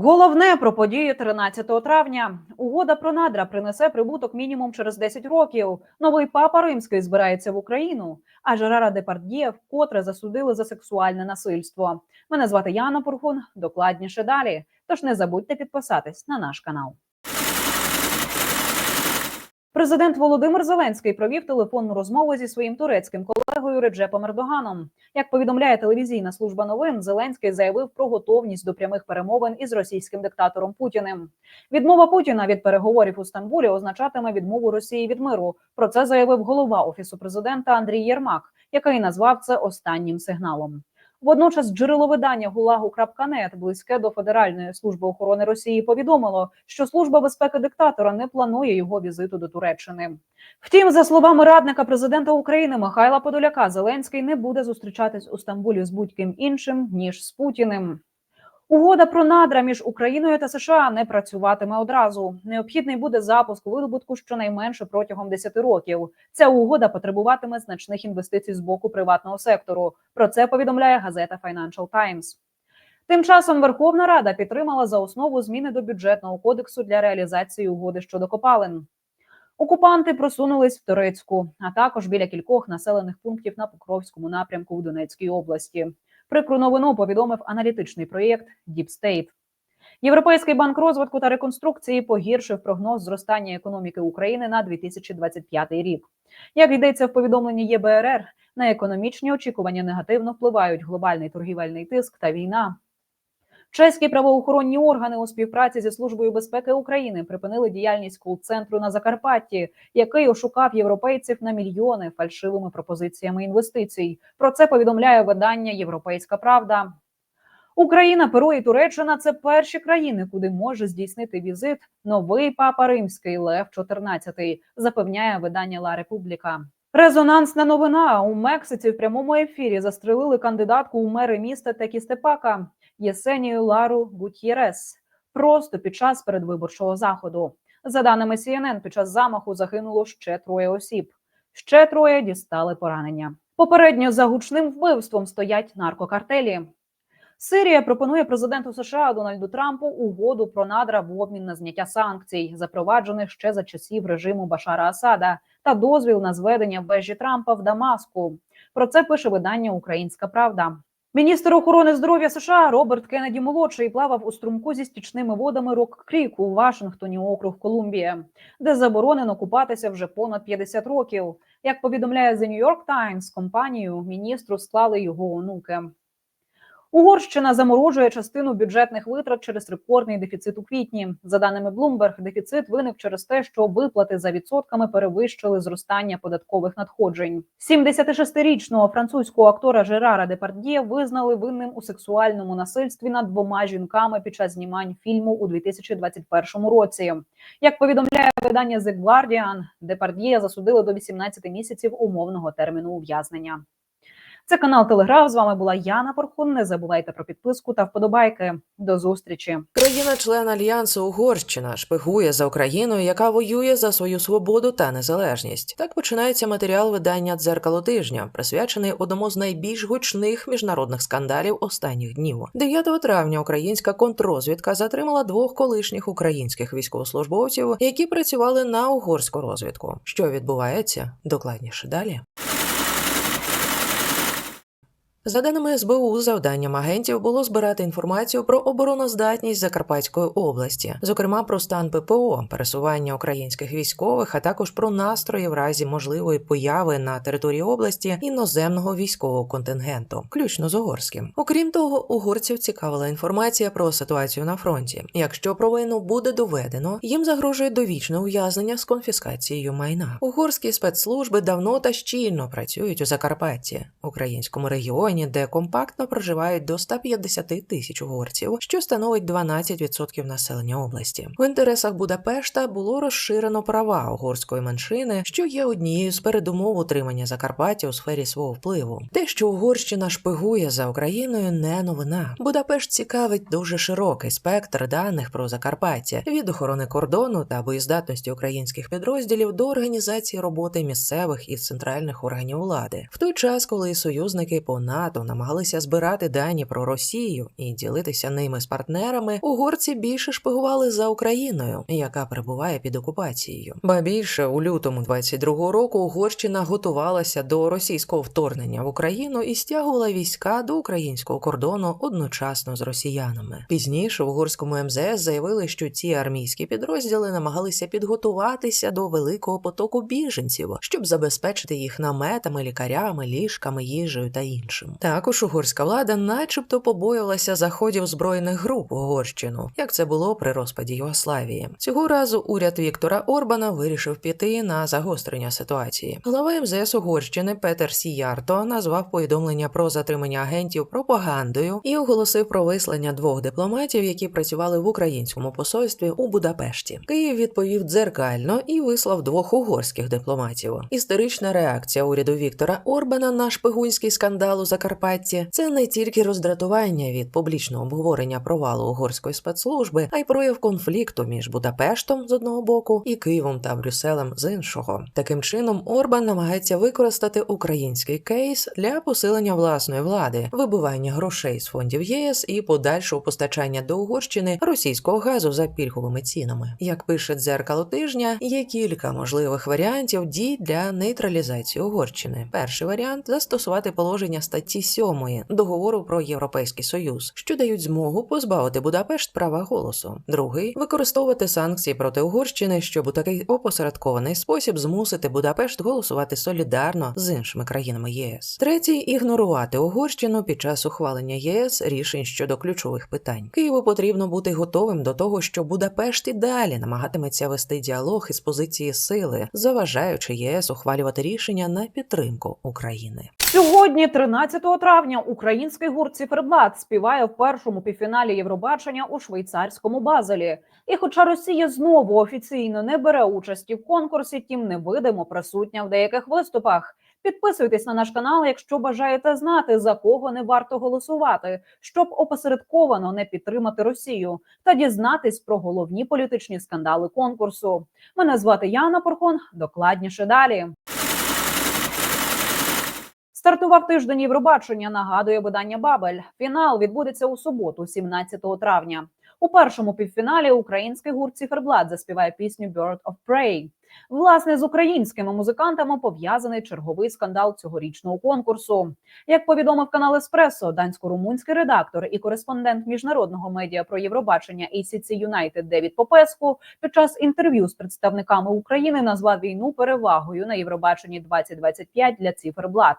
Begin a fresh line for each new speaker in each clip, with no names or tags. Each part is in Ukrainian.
Головне про події 13 травня. Угода про надра принесе прибуток мінімум через 10 років. Новий папа римський збирається в Україну. А Жерара депардієв вкотре засудили за сексуальне насильство. Мене звати Яна Пурхун. Докладніше далі. Тож не забудьте підписатись на наш канал. Президент Володимир Зеленський провів телефонну розмову зі своїм турецьким колегою Реджепом Ердоганом. Як повідомляє телевізійна служба новин, Зеленський заявив про готовність до прямих перемовин із російським диктатором Путіним. Відмова Путіна від переговорів у Стамбулі означатиме відмову Росії від миру. Про це заявив голова офісу президента Андрій Єрмак, який назвав це останнім сигналом. Водночас джерело видання Гулагу.нет, близьке до Федеральної служби охорони Росії, повідомило, що служба безпеки диктатора не планує його візиту до Туреччини. Втім, за словами радника президента України Михайла Подоляка, Зеленський не буде зустрічатись у Стамбулі з будь-ким іншим ніж з Путіним. Угода про надра між Україною та США не працюватиме одразу. Необхідний буде запуск видобутку щонайменше протягом 10 років. Ця угода потребуватиме значних інвестицій з боку приватного сектору. Про це повідомляє газета Financial Times. Тим часом Верховна Рада підтримала за основу зміни до бюджетного кодексу для реалізації угоди щодо копалин. Окупанти просунулись в Турецьку, а також біля кількох населених пунктів на Покровському напрямку в Донецькій області. Прикру новину повідомив аналітичний проєкт Deep. Європейський банк розвитку та реконструкції погіршив прогноз зростання економіки України на 2025 рік. Як йдеться в повідомленні ЄБРР, на економічні очікування негативно впливають глобальний торгівельний тиск та війна. Чеські правоохоронні органи у співпраці зі службою безпеки України припинили діяльність кол-центру на Закарпатті, який ошукав європейців на мільйони фальшивими пропозиціями інвестицій. Про це повідомляє видання Європейська Правда. Україна, Перу і Туреччина це перші країни, куди може здійснити візит новий папа римський Лев XIV, запевняє видання Ла Републіка. Резонансна новина у Мексиці в прямому ефірі застрелили кандидатку у мери міста Текістепака Єсенію Лару Гутєрес просто під час передвиборчого заходу. За даними CNN, під час замаху загинуло ще троє осіб. Ще троє дістали поранення. Попередньо за гучним вбивством стоять наркокартелі. Сирія пропонує президенту США Дональду Трампу угоду про надра в обмін на зняття санкцій, запроваджених ще за часів режиму Башара Асада, та дозвіл на зведення вежі Трампа в Дамаску. Про це пише видання Українська Правда. Міністр охорони здоров'я США Роберт Кеннеді молодший плавав у струмку зі стічними водами Рок Крік у Вашингтоні, округ Колумбія, де заборонено купатися вже понад 50 років. Як повідомляє The New York Times, компанію міністру склали його онуки. Угорщина заморожує частину бюджетних витрат через рекордний дефіцит у квітні. За даними Bloomberg, дефіцит виник через те, що виплати за відсотками перевищили зростання податкових надходжень. 76-річного французького актора Жерара Депардьє визнали винним у сексуальному насильстві над двома жінками під час знімань фільму у 2021 році. Як повідомляє видання The Guardian, Депардьє засудили до 18 місяців умовного терміну ув'язнення. Це канал Телеграф. З вами була Яна Порхун. Не забувайте про підписку та вподобайки. До зустрічі.
Країна-член альянсу Угорщина шпигує за Україною, яка воює за свою свободу та незалежність. Так починається матеріал видання дзеркало тижня, присвячений одному з найбільш гучних міжнародних скандалів останніх днів. 9 травня українська контррозвідка затримала двох колишніх українських військовослужбовців, які працювали на угорську розвідку. Що відбувається докладніше далі. За даними СБУ, завданням агентів було збирати інформацію про обороноздатність Закарпатської області, зокрема про стан ППО, пересування українських військових, а також про настрої в разі можливої появи на території області іноземного військового контингенту, включно з угорським. Окрім того, угорців цікавила інформація про ситуацію на фронті. Якщо провину буде доведено, їм загрожує довічне ув'язнення з конфіскацією майна. Угорські спецслужби давно та щільно працюють у Закарпатті, українському регіоні де компактно проживають до 150 тисяч угорців, що становить 12% населення області. В інтересах Будапешта було розширено права угорської меншини, що є однією з передумов утримання Закарпаття у сфері свого впливу. Те, що Угорщина шпигує за Україною, не новина. Будапешт цікавить дуже широкий спектр даних про Закарпаття від охорони кордону та боєздатності українських підрозділів до організації роботи місцевих і центральних органів влади, в той час, коли союзники по НАТО НАТО намагалися збирати дані про Росію і ділитися ними з партнерами, угорці більше шпигували за Україною, яка перебуває під окупацією. Ба більше у лютому 22-го року Угорщина готувалася до російського вторгнення в Україну і стягувала війська до українського кордону одночасно з росіянами. Пізніше в угорському МЗС заявили, що ці армійські підрозділи намагалися підготуватися до великого потоку біженців, щоб забезпечити їх наметами, лікарями, ліжками, їжею та іншим. Також угорська влада, начебто, побоювалася заходів збройних груп в Угорщину, як це було при розпаді Югославії. Цього разу уряд Віктора Орбана вирішив піти на загострення ситуації. Глава МЗС Угорщини Петер Сіярто назвав повідомлення про затримання агентів пропагандою і оголосив про вислання двох дипломатів, які працювали в українському посольстві у Будапешті. Київ відповів дзеркально і вислав двох угорських дипломатів. Історична реакція уряду Віктора Орбана на шпигунський скандал у Закарпатті це не тільки роздратування від публічного обговорення провалу угорської спецслужби, а й прояв конфлікту між Будапештом з одного боку і Києвом та Брюсселем з іншого. Таким чином, Орбан намагається використати український кейс для посилення власної влади, вибивання грошей з фондів єС і подальшого постачання до Угорщини російського газу за пільговими цінами. Як пише дзеркало тижня, є кілька можливих варіантів дій для нейтралізації Угорщини. Перший варіант застосувати положення статті 7 договору про європейський союз, що дають змогу позбавити Будапешт права голосу. Другий використовувати санкції проти Угорщини, щоб у такий опосередкований спосіб змусити Будапешт голосувати солідарно з іншими країнами ЄС. Третій ігнорувати Угорщину під час ухвалення ЄС рішень щодо ключових питань. Києву потрібно бути готовим до того, що Будапешт і далі намагатиметься вести діалог із позиції сили, заважаючи ЄС ухвалювати рішення на підтримку України.
Сьогодні, 13 травня, український гурт Циферблат співає в першому півфіналі Євробачення у швейцарському Базелі. І хоча Росія знову офіційно не бере участі в конкурсі, тім невидимо присутня в деяких виступах. Підписуйтесь на наш канал, якщо бажаєте знати, за кого не варто голосувати, щоб опосередковано не підтримати Росію та дізнатись про головні політичні скандали конкурсу. Мене звати Яна Порхон. Докладніше далі. Стартував тиждень Євробачення. Нагадує видання Бабель. Фінал відбудеться у суботу, 17 травня. У першому півфіналі український гурт Циферблат заспіває пісню «Bird of Prey». Власне, з українськими музикантами пов'язаний черговий скандал цьогорічного конкурсу. Як повідомив канал Еспресо, дансько-румунський редактор і кореспондент міжнародного медіа про Євробачення ACC United Девід Попеску під час інтерв'ю з представниками України назвав війну перевагою на Євробаченні 2025 для циферблат.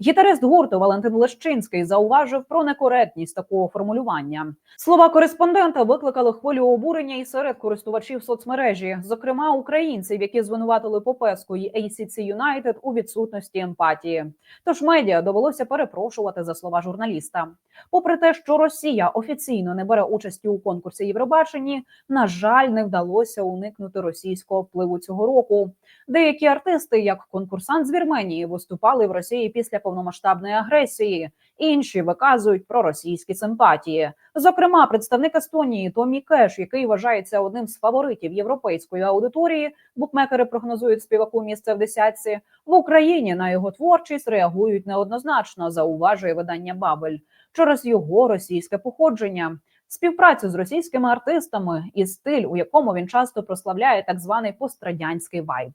Гітарист гурту Валентин Лещинський зауважив про некоректність такого формулювання. Слова кореспондента викликали хвилю обурення і серед користувачів соцмережі, зокрема українців, які звинуватили Попеску і ACC United у відсутності емпатії. Тож медіа довелося перепрошувати за слова журналіста. Попри те, що Росія офіційно не бере участі у конкурсі Євробаченні, на жаль, не вдалося уникнути російського впливу цього року. Деякі артисти, як конкурсант з Вірменії, виступали в Росії після повномасштабної агресії. Інші виказують проросійські симпатії. Зокрема, представник Естонії Томі Кеш, який вважається одним з фаворитів європейської аудиторії. Букмекери прогнозують співаку місце в десятці в Україні. На його творчість реагують неоднозначно. Зауважує видання Бабель через його російське походження. Співпрацю з російськими артистами і стиль, у якому він часто прославляє так званий пострадянський вайб.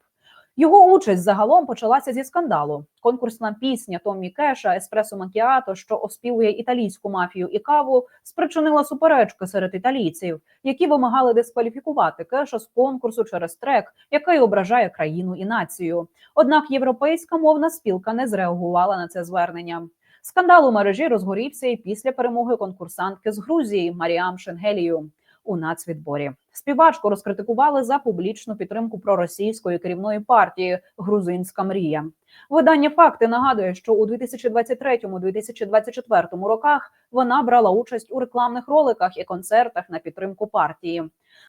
Його участь загалом почалася зі скандалу. Конкурсна пісня Томмі Кеша Еспресо Макіато, що оспівує італійську мафію і каву, спричинила суперечки серед італійців, які вимагали дискваліфікувати Кеша з конкурсу через трек, який ображає країну і націю. Однак європейська мовна спілка не зреагувала на це звернення. Скандал у мережі розгорівся і після перемоги конкурсантки з Грузії Маріам Шенгелію у нацвідборі. Співачку розкритикували за публічну підтримку проросійської керівної партії Грузинська мрія. Видання факти нагадує, що у 2023-2024 роках вона брала участь у рекламних роликах і концертах на підтримку партії.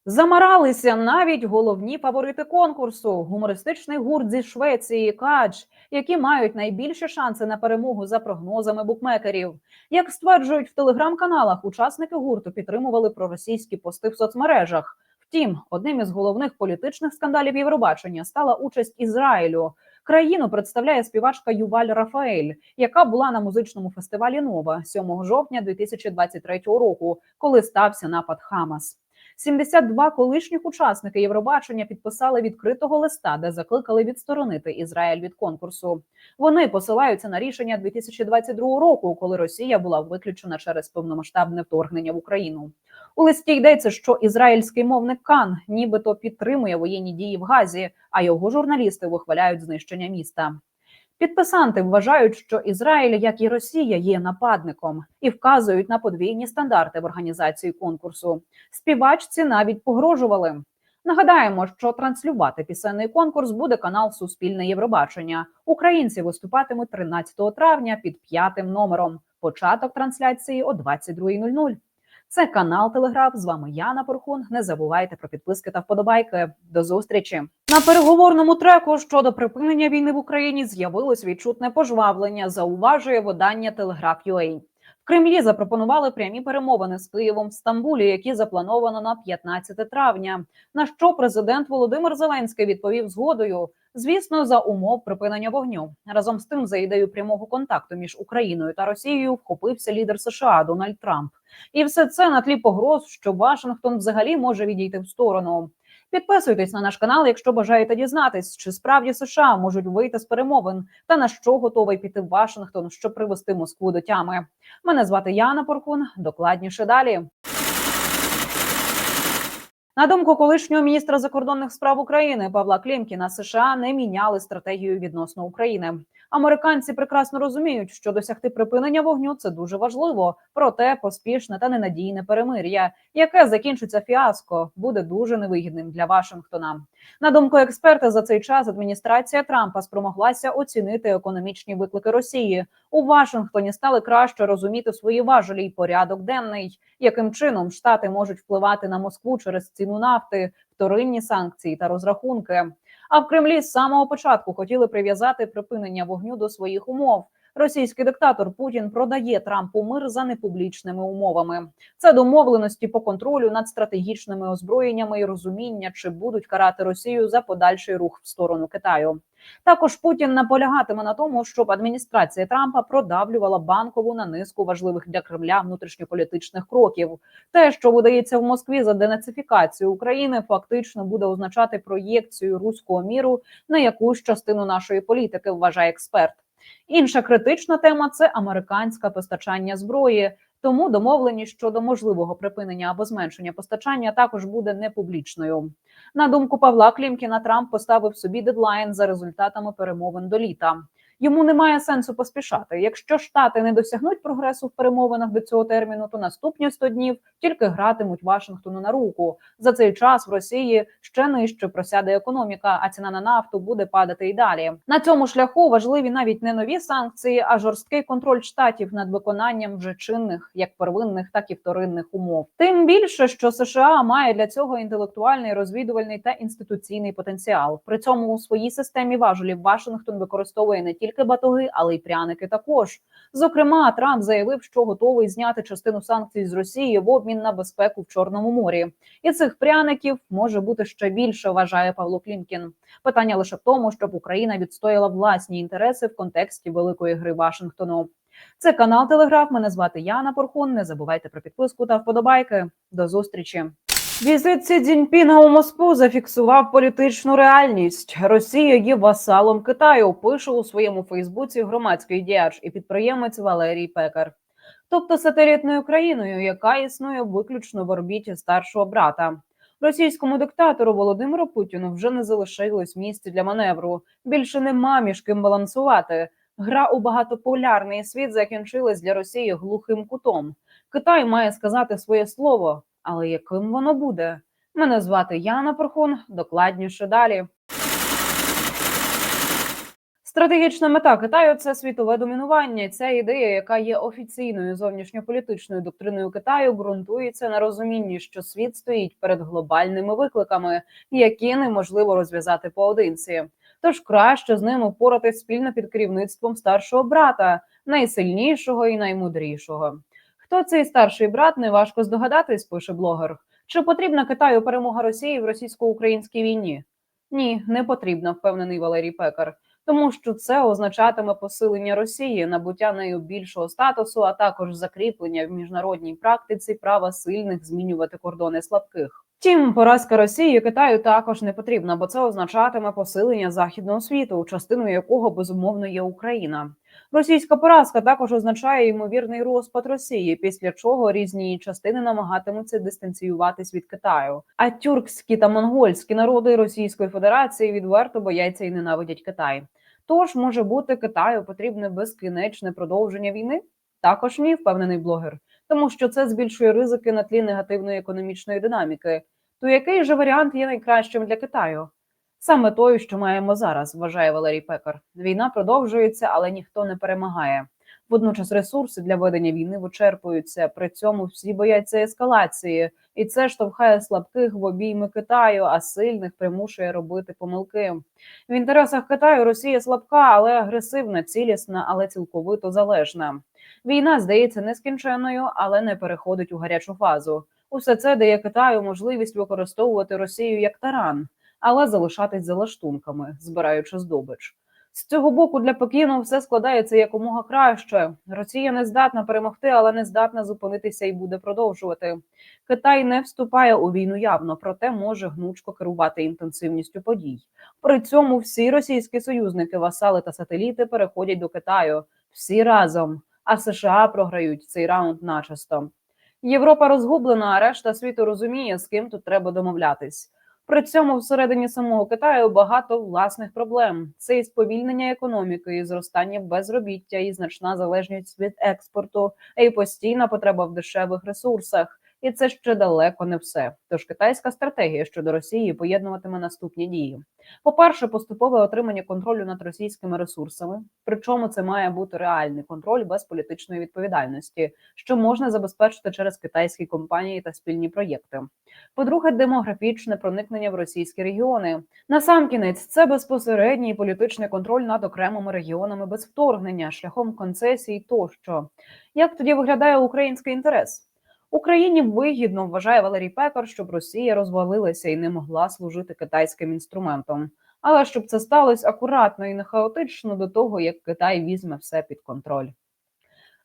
Замаралися навіть головні фаворити конкурсу гумористичний гурт зі Швеції Кадж, які мають найбільші шанси на перемогу за прогнозами букмекерів. Як стверджують в телеграм-каналах, учасники гурту підтримували проросійські пости в соцмережах. Втім, одним із головних політичних скандалів Євробачення стала участь Ізраїлю. Країну представляє співачка Юваль Рафаель, яка була на музичному фестивалі Нова 7 жовтня 2023 року, коли стався напад Хамас. 72 колишніх учасники Євробачення підписали відкритого листа, де закликали відсторонити Ізраїль від конкурсу. Вони посилаються на рішення 2022 року, коли Росія була виключена через повномасштабне вторгнення в Україну. У листі йдеться, що ізраїльський мовник Кан нібито підтримує воєнні дії в Газі, а його журналісти вихваляють знищення міста. Підписанти вважають, що Ізраїль, як і Росія, є нападником і вказують на подвійні стандарти в організації конкурсу. Співачці навіть погрожували. Нагадаємо, що транслювати пісенний конкурс буде канал Суспільне Євробачення. Українці виступатимуть 13 травня під п'ятим номером. Початок трансляції о 22.00. Це канал Телеграф. З вами Яна Порхун. Не забувайте про підписки та вподобайки. До зустрічі на переговорному треку щодо припинення війни в Україні з'явилось відчутне пожвавлення. Зауважує видання Телеграф.UA. В Кремлі запропонували прямі перемовини з Києвом в Стамбулі, які заплановано на 15 травня. На що президент Володимир Зеленський відповів згодою. Звісно, за умов припинення вогню разом з тим, за ідею прямого контакту між Україною та Росією вхопився лідер США Дональд Трамп. І все це на тлі погроз, що Вашингтон взагалі може відійти в сторону. Підписуйтесь на наш канал, якщо бажаєте дізнатись, чи справді США можуть вийти з перемовин та на що готовий піти Вашингтон, щоб привести Москву до тями. Мене звати Яна Поркун. Докладніше далі. На думку колишнього міністра закордонних справ України Павла Клімкіна, США не міняли стратегію відносно України. Американці прекрасно розуміють, що досягти припинення вогню це дуже важливо. Проте поспішне та ненадійне перемир'я, яке закінчиться фіаско, буде дуже невигідним для Вашингтона. На думку експерта, за цей час адміністрація Трампа спромоглася оцінити економічні виклики Росії. У Вашингтоні стали краще розуміти свої важелі й порядок денний, яким чином штати можуть впливати на Москву через ціну нафти, вторинні санкції та розрахунки. А в Кремлі з самого початку хотіли прив'язати припинення вогню до своїх умов. Російський диктатор Путін продає Трампу мир за непублічними умовами. Це домовленості по контролю над стратегічними озброєннями і розуміння, чи будуть карати Росію за подальший рух в сторону Китаю. Також Путін наполягатиме на тому, щоб адміністрація Трампа продавлювала банкову на низку важливих для Кремля внутрішньополітичних кроків. Те, що видається в Москві за денацифікацію України, фактично буде означати проєкцію руського міру на якусь частину нашої політики, вважає експерт. Інша критична тема це американське постачання зброї. Тому домовленість щодо можливого припинення або зменшення постачання також буде непублічною. На думку Павла Клімкіна, Трамп поставив собі дедлайн за результатами перемовин до літа. Йому немає сенсу поспішати. Якщо штати не досягнуть прогресу в перемовинах до цього терміну, то наступні 100 днів тільки гратимуть Вашингтону на руку. За цей час в Росії ще нижче просяде економіка, а ціна на нафту буде падати і далі. На цьому шляху важливі навіть не нові санкції, а жорсткий контроль штатів над виконанням вже чинних, як первинних, так і вторинних умов. Тим більше, що США має для цього інтелектуальний, розвідувальний та інституційний потенціал. При цьому у своїй системі важелів Вашингтон використовує не тільки батоги, але й пряники. Також зокрема, Трамп заявив, що готовий зняти частину санкцій з Росії в обмін на безпеку в Чорному морі. І цих пряників може бути ще більше, вважає Павло Клімкін. Питання лише в тому, щоб Україна відстояла власні інтереси в контексті великої гри Вашингтону. Це канал Телеграф. Мене звати Яна Порхун. Не забувайте про підписку та вподобайки. До зустрічі. Візит Сі Цзіньпіна у Москву зафіксував політичну реальність. Росія є васалом Китаю. Пише у своєму Фейсбуці громадський діяч і підприємець Валерій Пекар, тобто сателітною країною, яка існує виключно в орбіті старшого брата. Російському диктатору Володимиру Путіну вже не залишилось місця для маневру. Більше нема між ким балансувати. Гра у багатополярний світ закінчилась для Росії глухим кутом. Китай має сказати своє слово, але яким воно буде? Мене звати Яна Порхун. Докладніше далі. Стратегічна мета Китаю це світове домінування. Ця ідея, яка є офіційною зовнішньополітичною доктриною Китаю, ґрунтується на розумінні, що світ стоїть перед глобальними викликами, які неможливо розв'язати поодинці. Тож краще з ними впоратись спільно під керівництвом старшого брата, найсильнішого і наймудрішого. Хто цей старший брат, неважко здогадатись, пише блогер. Чи потрібна Китаю перемога Росії в російсько-українській війні? Ні, не потрібна, впевнений Валерій Пекар. тому що це означатиме посилення Росії, набуття нею більшого статусу, а також закріплення в міжнародній практиці права сильних змінювати кордони слабких. Втім, поразка Росії Китаю також не потрібна, бо це означатиме посилення західного світу, частиною якого безумовно є Україна. Російська поразка також означає ймовірний розпад Росії, після чого різні частини намагатимуться дистанціюватись від Китаю. А тюркські та монгольські народи Російської Федерації відверто бояться і ненавидять Китай. Тож може бути Китаю потрібне безкінечне продовження війни? Також ні, впевнений блогер, тому що це збільшує ризики на тлі негативної економічної динаміки. То який же варіант є найкращим для Китаю? Саме той, що маємо зараз, вважає Валерій Пекар. Війна продовжується, але ніхто не перемагає. Водночас ресурси для ведення війни вичерпуються. При цьому всі бояться ескалації, і це штовхає слабких в обійми Китаю, а сильних примушує робити помилки. В інтересах Китаю Росія слабка, але агресивна, цілісна, але цілковито залежна. Війна здається нескінченною, але не переходить у гарячу фазу. Усе це дає Китаю можливість використовувати Росію як таран, але залишатись за лаштунками, збираючи здобич. З цього боку для Пекіну все складається якомога краще. Росія не здатна перемогти, але не здатна зупинитися і буде продовжувати. Китай не вступає у війну явно, проте може гнучко керувати інтенсивністю подій. При цьому всі російські союзники, васали та сателіти переходять до Китаю всі разом. А США програють цей раунд начисто. Європа розгублена, а решта світу розуміє, з ким тут треба домовлятись. При цьому всередині самого Китаю багато власних проблем: це і сповільнення економіки, і зростання безробіття, і значна залежність від експорту, і постійна потреба в дешевих ресурсах. І це ще далеко не все. Тож китайська стратегія щодо Росії поєднуватиме наступні дії: по-перше, поступове отримання контролю над російськими ресурсами. Причому це має бути реальний контроль без політичної відповідальності, що можна забезпечити через китайські компанії та спільні проєкти. По-друге, демографічне проникнення в російські регіони. Насамкінець це безпосередній політичний контроль над окремими регіонами без вторгнення, шляхом концесій тощо. Як тоді виглядає український інтерес? Україні вигідно вважає Валерій Пекар, щоб Росія розвалилася і не могла служити китайським інструментом. Але щоб це сталося акуратно і не хаотично до того, як Китай візьме все під контроль.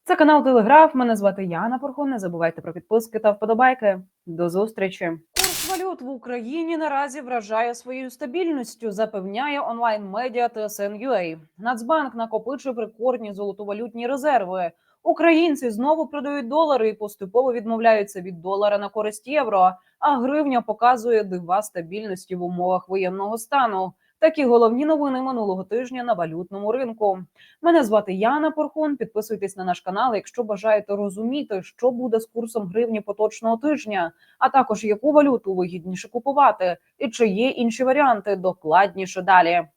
Це канал Телеграф. Мене звати Яна Порхун. Не забувайте про підписки та вподобайки. До зустрічі. Курс валют в Україні наразі вражає своєю стабільністю, запевняє онлайн-медіа TSN.ua. Нацбанк накопичує рекордні золотовалютні резерви. Українці знову продають долари і поступово відмовляються від долара на користь євро. А гривня показує дива стабільності в умовах воєнного стану. Такі головні новини минулого тижня на валютному ринку. Мене звати Яна Порхун. Підписуйтесь на наш канал, якщо бажаєте розуміти, що буде з курсом гривні поточного тижня, а також яку валюту вигідніше купувати, і чи є інші варіанти докладніше далі.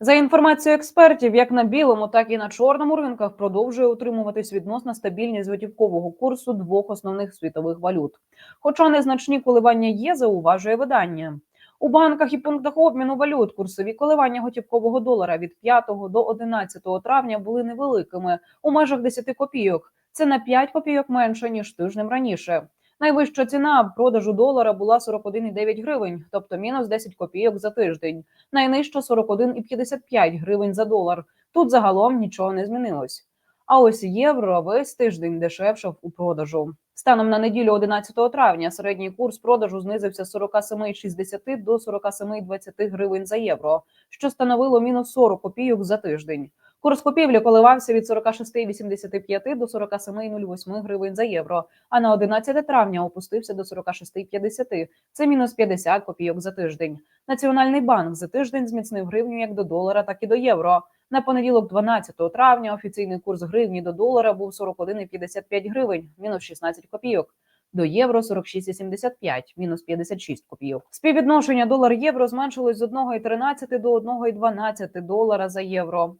За інформацією експертів, як на білому, так і на чорному ринках продовжує утримуватись відносна стабільність готівкового курсу двох основних світових валют. Хоча незначні коливання є, зауважує видання. У банках і пунктах обміну валют курсові коливання готівкового долара від 5 до 11 травня були невеликими у межах 10 копійок. Це на 5 копійок менше ніж тижнем раніше. Найвища ціна продажу долара була 41,9 гривень, тобто мінус 10 копійок за тиждень. Найнижча 41,55 гривень за долар. Тут загалом нічого не змінилось. А ось євро весь тиждень дешевшав у продажу. Станом на неділю 11 травня середній курс продажу знизився з 47,60 до 47,20 гривень за євро, що становило мінус 40 копійок за тиждень. Курс купівлі коливався від 46,85 до 47,08 гривень за євро, а на 11 травня опустився до 46,50. Це мінус 50 копійок за тиждень. Національний банк за тиждень зміцнив гривню як до долара, так і до євро. На понеділок, 12 травня, офіційний курс гривні до долара був 41,55 гривень, мінус 16 копійок. До євро 46,75, мінус 56 копійок. Співвідношення долар-євро зменшилось з 1,13 до 1,12 долара за євро.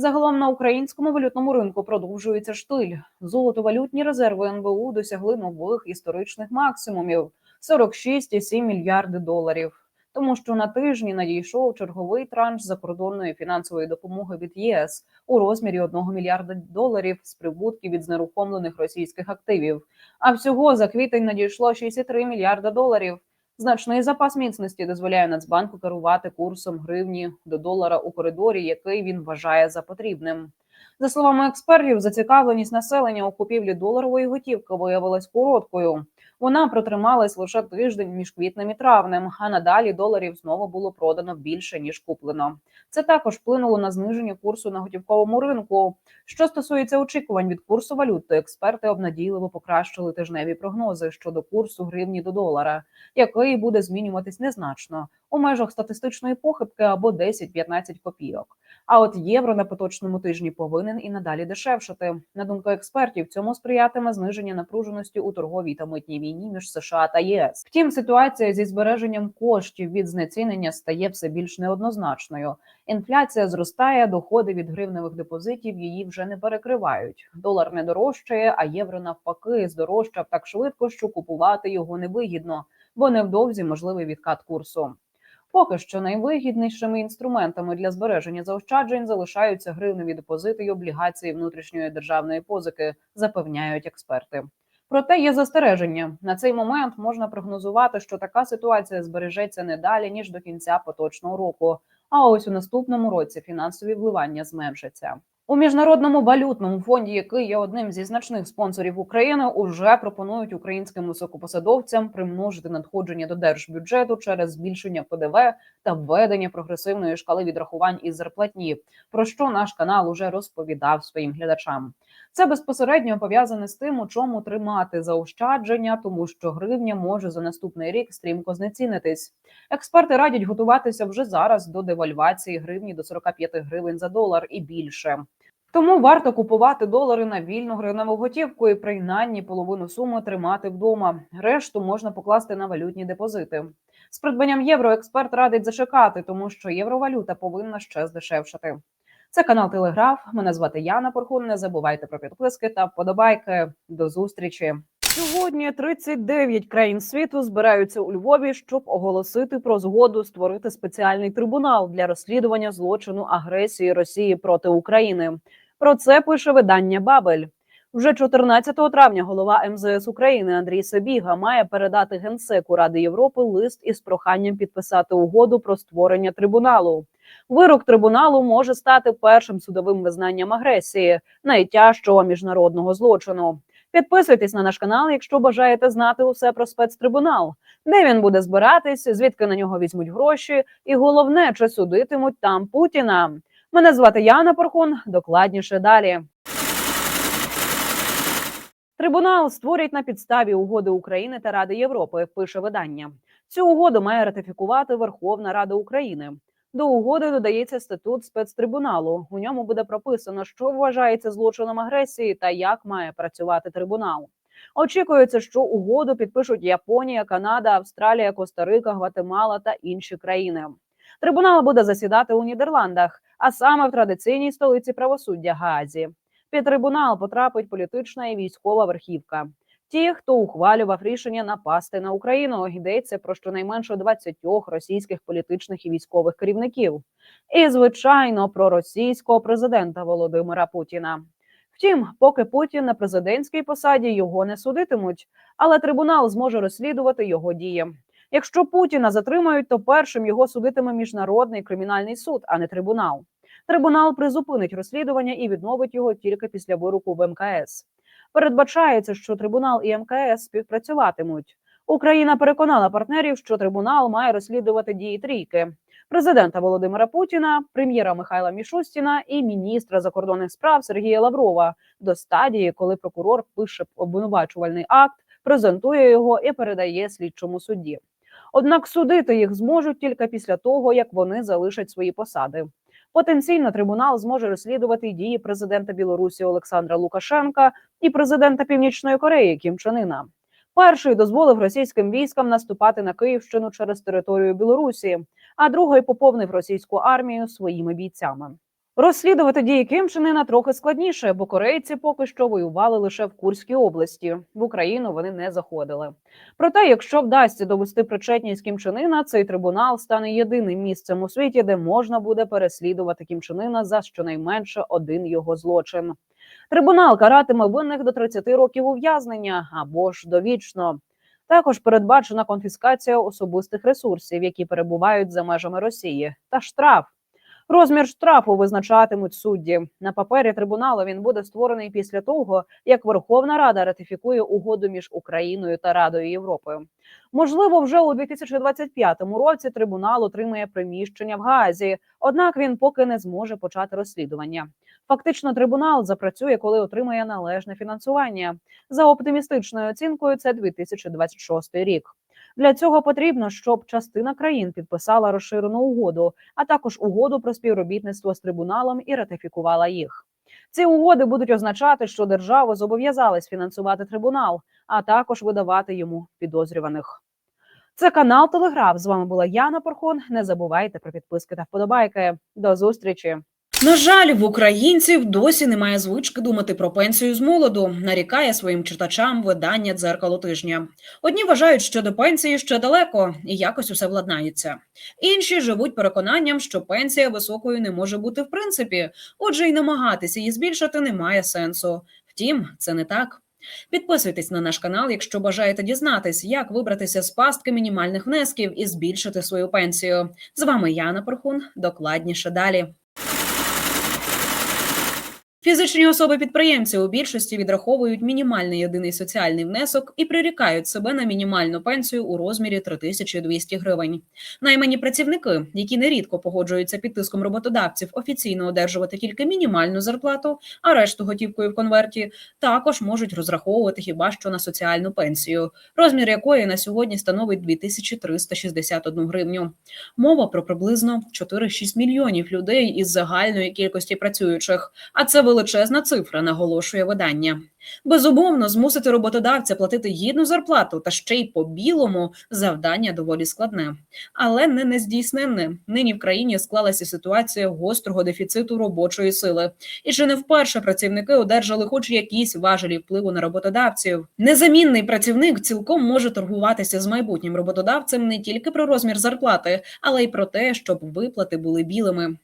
Загалом на українському валютному ринку продовжується штиль. Золотовалютні резерви НБУ досягли нових історичних максимумів 46,7 мільярди доларів. Тому що на тижні надійшов черговий транш закордонної фінансової допомоги від ЄС у розмірі 1 мільярда доларів з прибутків від знерухомлених російських активів. А всього за квітень надійшло 63 мільярда доларів. Значний запас міцності дозволяє Нацбанку керувати курсом гривні до долара у коридорі, який він вважає за потрібним. За словами експертів, зацікавленість населення у купівлі доларової готівки виявилась короткою. Вона протрималась лише тиждень між квітнем і травнем, а надалі доларів знову було продано більше ніж куплено. Це також вплинуло на зниження курсу на готівковому ринку. Що стосується очікувань від курсу валют, то експерти обнадійливо покращили тижневі прогнози щодо курсу гривні до долара, який буде змінюватись незначно у межах статистичної похибки або 10-15 копійок. А от євро на поточному тижні повинен і надалі дешевшати. На думку експертів, цьому сприятиме зниження напруженості у торговій та митній війні між США та єС. Втім, ситуація зі збереженням коштів від знецінення стає все більш неоднозначною. Інфляція зростає, доходи від гривневих депозитів її вже не перекривають. Долар не дорожчає, а євро навпаки здорожчав так швидко, що купувати його невигідно, бо невдовзі можливий відкат курсу. Поки що найвигіднішими інструментами для збереження заощаджень залишаються гривневі депозити й облігації внутрішньої державної позики, запевняють експерти. Проте є застереження на цей момент можна прогнозувати, що така ситуація збережеться не далі ніж до кінця поточного року. А ось у наступному році фінансові вливання зменшаться. У міжнародному валютному фонді, який є одним зі значних спонсорів України, уже пропонують українським високопосадовцям примножити надходження до держбюджету через збільшення ПДВ та введення прогресивної шкали відрахувань із зарплатні, про що наш канал уже розповідав своїм глядачам. Це безпосередньо пов'язане з тим, у чому тримати заощадження, тому що гривня може за наступний рік стрімко знецінитись. Експерти радять готуватися вже зараз до девальвації гривні до 45 гривень за долар і більше. Тому варто купувати долари на вільну гривневу готівку і принаймні половину суми тримати вдома. Решту можна покласти на валютні депозити. З придбанням євро експерт радить зачекати, тому що євровалюта повинна ще здешевшати. Це канал Телеграф. Мене звати Яна Порхун. Не забувайте про підписки та вподобайки. До зустрічі. Сьогодні 39 країн світу збираються у Львові, щоб оголосити про згоду створити спеціальний трибунал для розслідування злочину агресії Росії проти України. Про це пише видання Бабель. Вже 14 травня голова МЗС України Андрій Сабіга має передати генсеку Ради Європи лист із проханням підписати угоду про створення трибуналу. Вирок трибуналу може стати першим судовим визнанням агресії, найтяжчого міжнародного злочину. Підписуйтесь на наш канал, якщо бажаєте знати усе про спецтрибунал, де він буде збиратись, звідки на нього візьмуть гроші, і головне, чи судитимуть там Путіна. Мене звати Яна Порхун. Докладніше далі. Трибунал створять на підставі угоди України та Ради Європи. Пише видання. Цю угоду має ратифікувати Верховна Рада України. До угоди додається статут спецтрибуналу. У ньому буде прописано, що вважається злочином агресії та як має працювати трибунал. Очікується, що угоду підпишуть Японія, Канада, Австралія, Коста-Рика, Гватемала та інші країни. Трибунал буде засідати у Нідерландах, а саме в традиційній столиці правосуддя Гаазі. Під трибунал потрапить політична і військова верхівка. Ті, хто ухвалював рішення напасти на Україну, йдеться про щонайменше 20 російських політичних і військових керівників, і звичайно про російського президента Володимира Путіна. Втім, поки Путін на президентській посаді його не судитимуть, але трибунал зможе розслідувати його дії. Якщо Путіна затримають, то першим його судитиме міжнародний кримінальний суд, а не трибунал. Трибунал призупинить розслідування і відновить його тільки після вироку в МКС. Передбачається, що трибунал і МКС співпрацюватимуть. Україна переконала партнерів, що трибунал має розслідувати дії трійки президента Володимира Путіна, прем'єра Михайла Мішустіна і міністра закордонних справ Сергія Лаврова до стадії, коли прокурор пише обвинувачувальний акт, презентує його і передає слідчому судді. Однак судити їх зможуть тільки після того, як вони залишать свої посади. Потенційно трибунал зможе розслідувати дії президента Білорусі Олександра Лукашенка і президента Північної Кореї Кім Чен Іна. Перший дозволив російським військам наступати на Київщину через територію Білорусі, а другий поповнив російську армію своїми бійцями. Розслідувати дії Кім Чен трохи складніше, бо корейці поки що воювали лише в Курській області. В Україну вони не заходили. Проте, якщо вдасться довести причетність Кім цей трибунал стане єдиним місцем у світі, де можна буде переслідувати Кім за щонайменше один його злочин. Трибунал каратиме винних до 30 років ув'язнення або ж довічно.
Також передбачена конфіскація особистих ресурсів, які перебувають за межами Росії, та штраф. Розмір штрафу визначатимуть судді. На папері трибуналу він буде створений після того, як Верховна Рада ратифікує угоду між Україною та Радою Європи. Можливо, вже у 2025 році трибунал отримає приміщення в Гаазі, однак він поки не зможе почати розслідування. Фактично, трибунал запрацює, коли отримає належне фінансування. За оптимістичною оцінкою, це 2026 рік. Для цього потрібно, щоб частина країн підписала розширену угоду, а також угоду про співробітництво з трибуналом і ратифікувала їх. Ці угоди будуть означати, що держави зобов'язались фінансувати трибунал, а також видавати йому підозрюваних. Це канал Телеграф. З вами була Яна Порхон. Не забувайте про підписки та вподобайки. До зустрічі.
На жаль, в українців досі немає звички думати про пенсію з молоду, нарікає своїм читачам видання дзеркало тижня. Одні вважають, що до пенсії ще далеко і якось усе владнається. Інші живуть переконанням, що пенсія високою не може бути в принципі, отже, й намагатися її збільшити немає сенсу. Втім, це не так. Підписуйтесь на наш канал, якщо бажаєте дізнатись, як вибратися з пастки мінімальних внесків і збільшити свою пенсію. З вами Яна Порхун. Докладніше далі. Фізичні особи-підприємці у більшості відраховують мінімальний єдиний соціальний внесок і прирікають себе на мінімальну пенсію у розмірі 3200 гривень. Наймані працівники, які нерідко погоджуються під тиском роботодавців офіційно одержувати тільки мінімальну зарплату, а решту готівкою в конверті, також можуть розраховувати хіба що на соціальну пенсію, розмір якої на сьогодні становить 2361 гривню. Мова про приблизно 4-6 мільйонів людей із загальної кількості працюючих. А це величезна цифра, наголошує видання. Безумовно, змусити роботодавця платити гідну зарплату та ще й по білому завдання доволі складне, але не нездійсненне. Нині в країні склалася ситуація гострого дефіциту робочої сили, і чи не вперше працівники одержали хоч якісь важелі впливу на роботодавців. Незамінний працівник цілком може торгуватися з майбутнім роботодавцем не тільки про розмір зарплати, але й про те, щоб виплати були білими.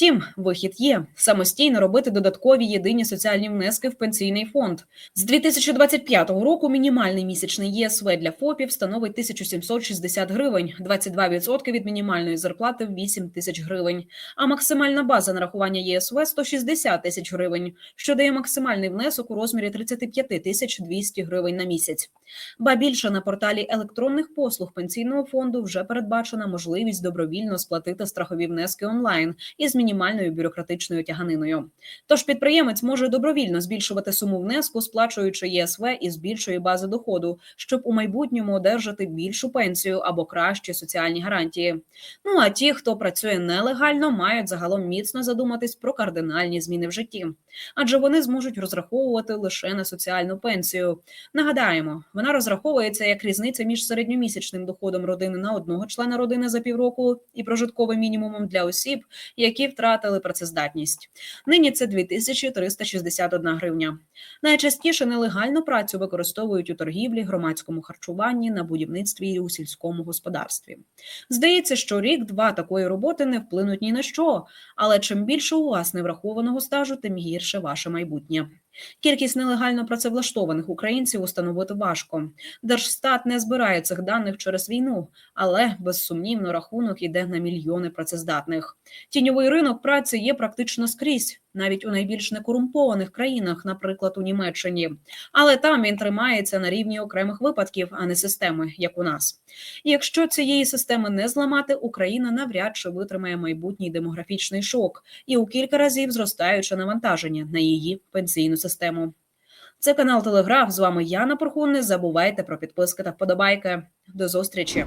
Втім, вихід є самостійно робити додаткові єдині соціальні внески в пенсійний фонд. З 2025 року мінімальний місячний ЄСВ для ФОПів становить 1760 гривень, 22% від мінімальної зарплати в 8 тисяч гривень. А максимальна база нарахування ЄСВ 160 тисяч гривень, що дає максимальний внесок у розмірі 35 тисяч 200 гривень на місяць. Ба більше на порталі електронних послуг пенсійного фонду вже передбачена можливість добровільно сплатити страхові внески онлайн із мінімальною бюрократичною тяганиною. Тож підприємець може добровільно збільшувати суму внеску, сплачуючи ЄСВ із більшої бази доходу, щоб у майбутньому одержати більшу пенсію або кращі соціальні гарантії. Ну а ті, хто працює нелегально, мають загалом міцно задуматись про кардинальні зміни в житті, адже вони зможуть розраховувати лише на соціальну пенсію. Нагадаємо, вона розраховується як різниця між середньомісячним доходом родини на одного члена родини за півроку і прожитковим мінімумом для осіб, які втратили працездатність. Нині це 2361 гривня. Найчастіше нелегальну працю використовують у торгівлі, громадському харчуванні, на будівництві і у сільському господарстві. Здається, що рік-два такої роботи не вплинуть ні на що, але чим більше у вас неврахованого стажу, тим гірше ваше майбутнє. Кількість нелегально працевлаштованих українців установити важко. Держстат не збирає цих даних через війну, але безсумнівно рахунок іде на мільйони працездатних. Тіньовий ринок праці є практично скрізь, навіть у найбільш некорумпованих країнах, наприклад, у Німеччині. Але там він тримається на рівні окремих випадків, а не системи, як у нас. І якщо цієї системи не зламати, Україна навряд чи витримає майбутній демографічний шок і у кілька разів зростаюче навантаження на її пенсійну систему. Це канал Телеграф. З вами Яна Порхун. Не забувайте про підписки та вподобайки. До зустрічі.